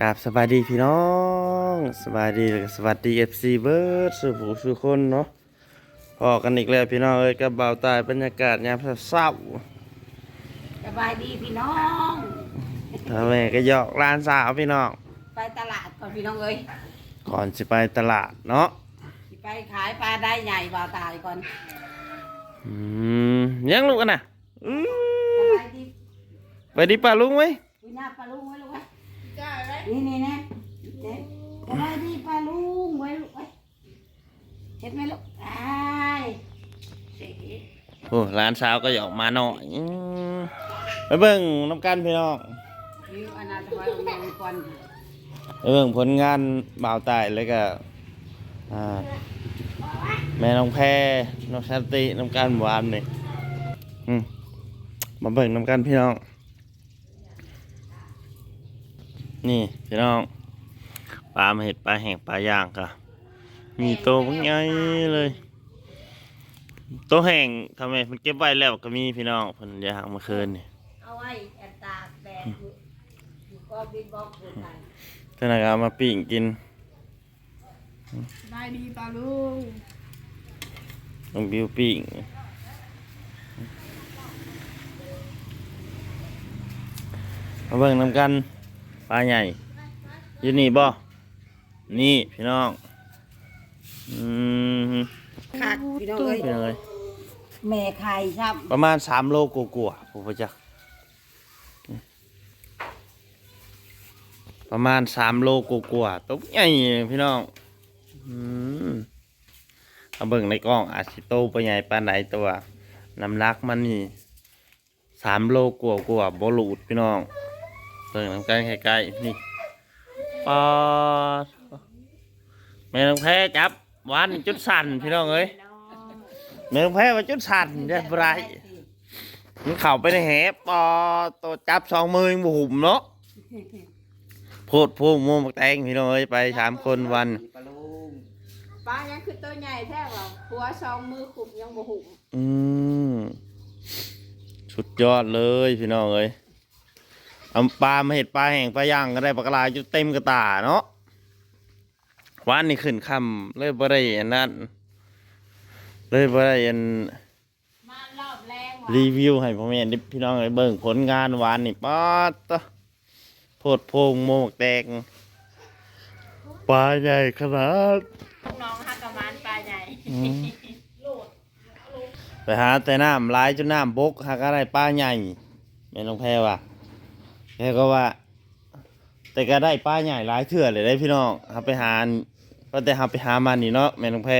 กราบสบายดีพี่น้องสบายดีแล้วก็สวัสดีเอฟซีเบิร์ดสุผู้สุคนเนาะพอกันอีกแล้วพี่น้องเอ้ยกับเบาตายบรรยากาศยามเศร้าสบายดีพี่น้องๆทำแม่ก็หยอกร้านสาวพี่น้องไปตลาดก่อนพี่น้องเอ้ยก่อนสิไปตลาดเนาะสิไปขายปลาได้ใหญ่บ่าวตายก่อนอืมยังลูกกันนะอื้สอบายดีไปดิป่าลุงไหมวินาปลาลุงไว้ลูกไว้นี่นี่นะเนี่ยสบายดีปลาลุงไว้ลูกไว้เห็นไหมลูกไอ้ายเสียโอ้ร้านสาวก็หยอกมาหน่อยอืมไปเบิ่งน้ำกันพี่น้องวิวอนาถวายองค์แดงก่อนไปเบิ่งผลงานเบาตายแล้วก็อ่าแม่น้องแพรน้องชันติน้ำกันหวานนี่อืมมาเบิ่งน้ำกันพี่น้อง นี่พี่น้องปลามาเห็ดปลาแห้งปลาย่างก็มีโตวบักใหญ่เลยโตวแห้งทำไมมันเก็บไว้แล้วก็มีพี่น้องเพิ่นย่างเมื่อคืนนี่เอาไว้แอบตากแดดอยู่อยู่ก็บินบอกอยู่ไหนท่านก็เอามาปิ้งกินได้ดีปลาลุงน้องบิวปิ้งมาเบิ่งนำกัน ปลาใหญ่อยู่นี่บ่นี่พี่น้องอืมคักพี่น้องเอ้ยเป็นเลยแม่ไข่ซ้ประมาณสามโลกว่าๆผมว่าจักประมาณสามโลกว่าๆตัวใหญ่พี่น้องอืมเอาเบิ่งในกล้องอาจสิโตไปใหญ่ปานไหนตัวน้ำหนักมันนี่สามโลกว่ากว่าๆบ่หลุดพี่น้อง เบิ่งน้ำกันใกล้ๆนี่ปอดแม่น้องแพ้จับวันจุดสั่นพี่น้องเอ้ยำแม่น้องแพ้ว่าจุดสั่นเรียบร้อยมันเข่าไปในแหบปอตัวจับสองมือยังบ่หุ่มเนาะโพดพวกโมมักแตงพี่น้องเอ้ยไปสามคนวันปลาลุงปลายังคือตัวใหญ่แท้ว่าหัวสองมือขุบยังบ่หุบอืมสุดยอดเลยพี่น้องเอ้ย เอาปลามาเห็ดปลาแห้งปลาย่างก็ได้ปลากระลายจุเต็มกระตาเนาะวันนี้ขึ้นคำเลยบ่ได้อันนั้นเลยบ่ได้อันมารอบแรงว่ะรีวิวให้พ่อแม่ได้พี่น้องได้เบิ่งผลงานหวานนี่ป๊อดตะโพดโพงโมกแตกปลาใหญ่ขนาดน้องฮักกะมานปลาใหญ่อืมไปหาแต่น้ำหลายจนน้ำบกหากอะไรปลาใหญ่แม่น้องแพรว่ะ แพรก็ว่า แต่ก็ได้ปลาใหญ่หลายเถื่อเลยได้พี่น้องหาไปหาก็แต่หาไปหามันนี่เนาะแม่นงแพ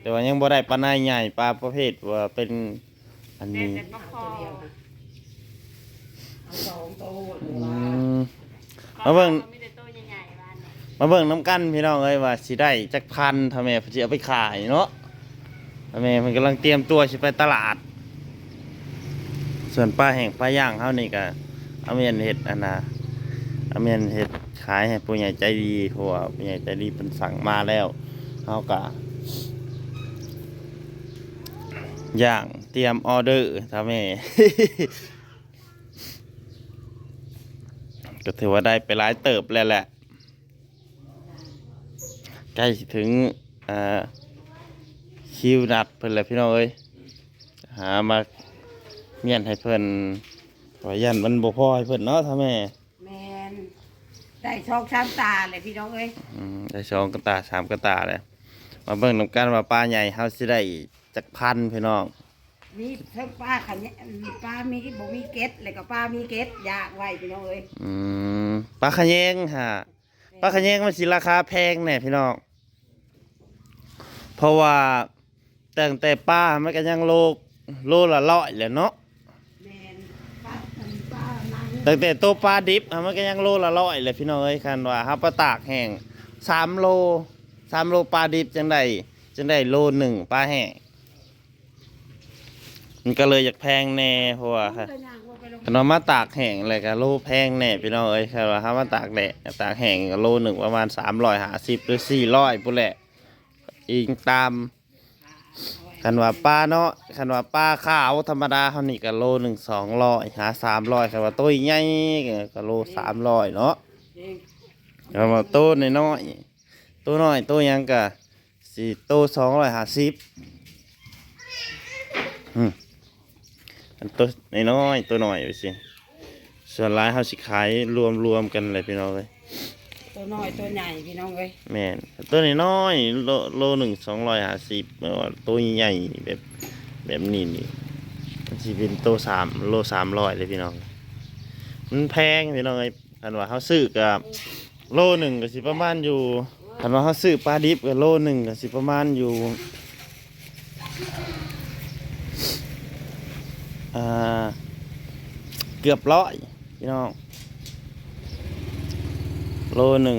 แต่ว่ายังบ่ได้ปลาหน้าใหญ่ปลาประเภทว่าเป็นอันนี้สองโตหรืออืว่ามมาเบิ่งมีแต่ตัวใหญ่ๆบ้าเนี่ยมาเบิ่งน้ำกันพี่น้องเอ้ยว่าสิได้จักพันทำไมเพิ่เอาไปขายเนาะทำไมมันกำลังเตรียมตัวสิไปตลาด ส่วนปลาแห้งปลาย่างเฮานี่ก็เอาเมียนเฮ็ดอันนะอาเมียนเฮ็ดขายให้ผู้ใหญ่ใจดีเพราะว่าผู้ใหญ่ใจดีเพิ่นสั่งมาแล้วเฮาก็ย่างเตรียมออเดอร์ทำไมก็ถือว่าได้ไปหลายเติบแล้วแหละ ใกล้ถึงคิวนัดเพิ่นแล้วพี่น้องเอ้ยหามาเมียนให้เพิ่น ขอยันมันบ่พอให้เพิ่นเนาะท่าแม่แมนได้ช่องช้ำตาเลยพี่น้องเอ้ยอืมได้สองกระตาสามกระตาเลยมาเบิ่งนำกันว่าปลาใหญ่เฮาสิได้จักพันพี่น้องมีเพิ่งปลาขันเนี่ยปลามีบ่มีเกล็ดเลยก็ปลามีเกล็ดอยากไว้พี่น้องเอ้ยอืมปลาขะแยงฮะปลาขะแยงมันสิราคาแพงแน่พี่น้องเพราะว่าตั้งแต่ปลามันก็ยังโลโลละร้อยแหละเนาะ แมนปลาปลานัง ตั้งแต่ตัวปลาดิบอะมันก็ยังโลละร้อยเลยพี่น้องเอ้ยคันว่าฮับปลาตากแห้งสามโลสามโลปลาดิบจังได้จังได้โลหนึ่งปลาแห้งมันก็เลยอยากแพงแน่เพราะว่าค่ะขนมมาตากแห้งอะไรก็โลแพงแน่พี่น้องเอ้ยคันว่าฮับมาตากแดดตากแห้งโลหนึ่งประมาณสามร้อยห้าสิบหรือสี่ร้อยปุ่นแหละอิงตาม คันว่าปลาเนาะคันว่าปลาขาวธรรมดาเขานี่ก็โลหนึ่งสองร้อยหาสามร้อยคันว่าตัวใหญ่ก็โลสามร้อยเนาะเองเอามาโตน้อยๆโตน้อยโตหยังกะสี่โตสองร้อยห้าสิบอืมอันโตน้อยตัวน้อยไปสิส่วนหลายเขาสิขายรวมๆกันเลยพี่น้องเลย ตัวน้อยตัวใหญ่พี่น้องเอ้ยแม่นตัวน้อยๆโลโลหนึ่งสองร้อยห้าสิบตัวใหญ่แบบแบบนี้นี่มันสิเป็นตัวสามโลสามร้อยเลยพี่น้อง มันแพงพี่น้องไอ้คันว่าเขาซื้อกับโลหนึ่งก็สิประมาณอยู่คันว่าเขาซื้อปลาดิบกับโลหนึ่งก็สิประมาณอยู่อ่าเกือบร้อยพี่น้อง โลหนึ่ง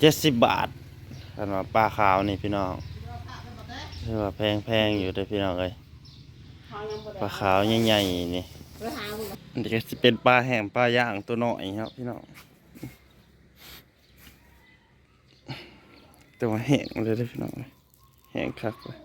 เจ็ดสิบบาทคันว่าปลาขาวนี่พี่น้องถือว่าแพงแพงอยู่เด้อพี่น้องเอ้ยปลาขาวใหญ่ๆนี่ไปหาคุณอันนี้ก็จะเป็นปลาแห้งปลาย่างตัวน้อยครับพี่น้องแต่ว่าแห้งเลยเด้อพี่น้องแห้งคักเลย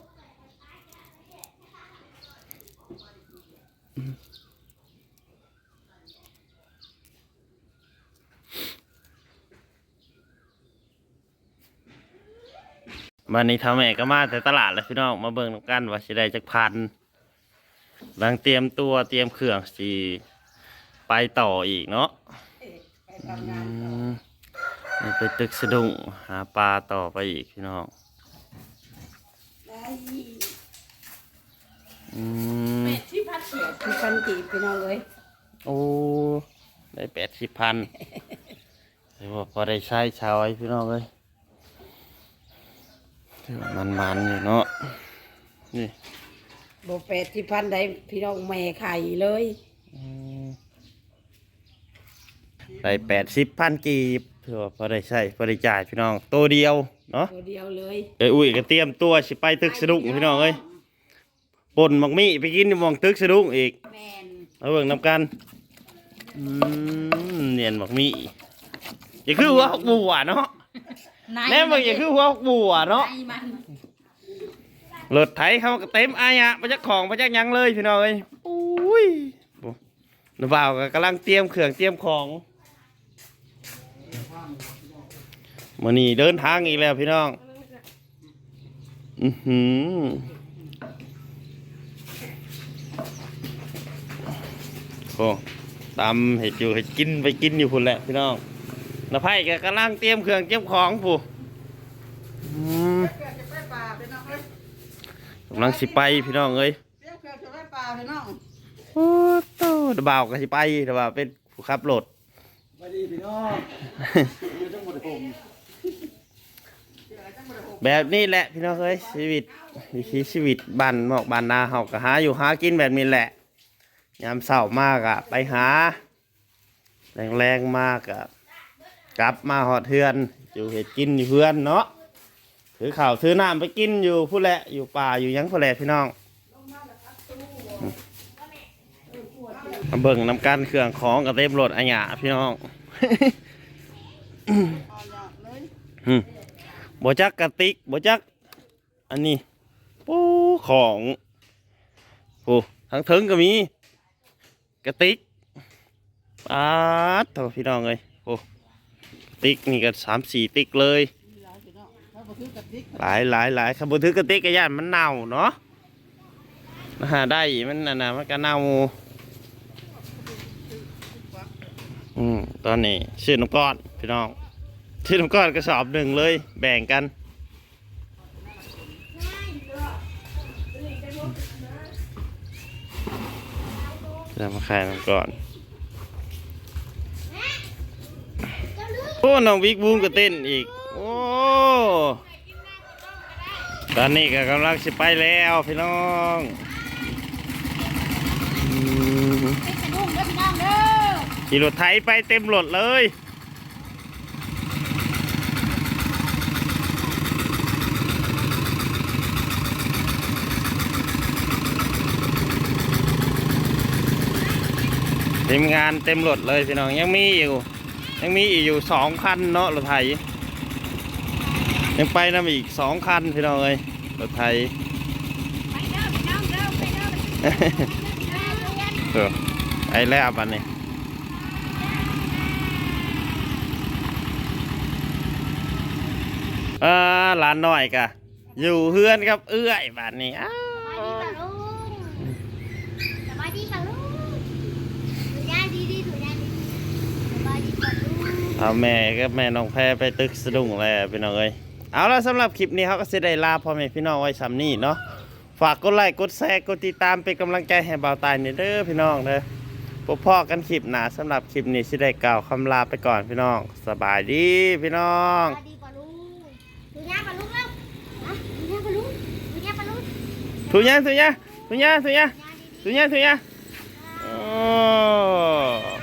มวันนี้ทำแม่ก็มาแต่ตลาดแล้วพี่น้องมาเบิ่งนำกันว่าสิได้จักพันหลังเตรียมตัวเตรียมเครื่องสีไปต่ออีกเนาะไปทำงานอืมนี่ไปตึกสะดุ้งหาปลาต่อไปอีกพี่น้องได้อืมที่พัดเสียที่พันกีบพี่น้องเอ้ยโอ้ได้แปดสิบพันถือว่าพอได้ใช้ชาวไอ้พี่น้องเลย ถือว่ามันๆอยู่เนาะนี่โบแปดที่พันได้พี่น้องแม่ไข่เลยอืมได้แปดสิบพันกีบถือว่าพอได้ใช้พอได้จ่ายพี่น้องตัวเดียวเนาะตัวเดียวเลยเอ้ยอุ้ยก็เตรียมตัวสิไปตึกสะดุ้งพี่น้องเอ้ยป่นหมักมี่ไปกินที่หมองตึกสะดุ้งอีกแมนเอาเบิ่งนำกันอืมเนียนหมักมี่อย่าคือหัวหกบัวเนาะ แน่มึงอย่าคือหัวหกบัวเนาะไอ้มันรถไถเขาก็เต็มอายะมาจากของมาจากหยังเลยพี่น้องเอ้ยอุ้ยโอ้หนูบ่าวก็กำลังเตรียมเครื่องเตรียมของมื่อนี้เดินทางอีกแล้วพี่น้อง อือหือโอ้ตามเห็ดอยู่เห็ดกินไปกินอยู่พุ่นแหละพี่น้อง น้าไผ่ก็กำลังเตรียมเครื่องเตรียมของผู้อืมกำลังสิไปพี่น้องเอ้ยเรียกเพื่อนจะได้ปลาพี่น้องโอ้โตดบ่าวก็สิไปแต่ว่าเป็นผู้ขับรถสวัสดีพี่น้องอยู่จังหวัดผมแบบนี้แหละพี่น้องเอ้ยชีวิตวิถีชีวิตบ้านนอกบ้านนาเฮาก็หาอยู่หากินแบบนี้แหละ ยามเช้ามากอะไปหา แรงๆมากอะ กลับมาหอดเทือน อยู่เห็ดกินอยู่เพื่อนเนาะถือข่าวถือน้ำไปกินอยู่ผู้แหละอยู่ป่าอยู่ยังผู้แหละพี่น้องมาเบิ่งน้ำกันเครื่องของกับเต็มรถอันหยาพี่น้องอืมบจักกระติกบจัก อันนี้ปูของโอ้ทั้งถึงก็มีกระติกปาดโถพี่น้องเลยโอ้ ติกนี่ก็สามสี่ติ๊กเลย หลายหลายหลายขบวนถือกระติกกระยานมันเน่าเนาะนะฮะได้มันน่ะนะมันก็เน่าอืมตอนนี้ชื่อน้ำก้อนพี่น้องชื่อน้ำก้อนกระสอบหนึ่งเลย แบ่งกันจะมาขายน้ำก่อน อ้น้องวิกบูมก็เต้นอีก โอ้ตอนนี้ก็กำลังสิไปแล้วพี่น้องขี่รถไถไปเต็มรถเลยทีมงานเต็มรถเลยพี่น้องยังมีอยู่ ยังมีอีกอยู่สองคันเนาะรถไถยังไปนำอีกสองคันพี่น้องเอ้ยรถไถเออไอ้แล้วบันนี้ออหลานน้อยกะอยู่เฮือนครับ เอื้อยบันนี้อ้าว เอาแม่กับแม่น้องแพรไปตึกสะดุ้งแล้วพี่น้องเอ้ยเอาละสำหรับคลิปนี้เขาก็สิได้ลาพ่อแม่พี่น้องไว้ซ้ำนี้เนาะฝากกดไลค์กดแชร์กดติดตามเป็นกำลังใจให้บ่าวตายนี่เด้อพี่น้องเด้อพบพ่อกันคลิปหน้าสำหรับคลิปนี้สิได้กล่าวคำลาไปก่อนพี่น้อง สบายดีพี่น้องสบายดีป่ะลุงถูย่างป่ะลุงแล้วฮะถูย่างป่ะลุงถูย่างป่ะลุงทุยะทุยะทุยะทุยะย่างดีทุยะทุยะโอ้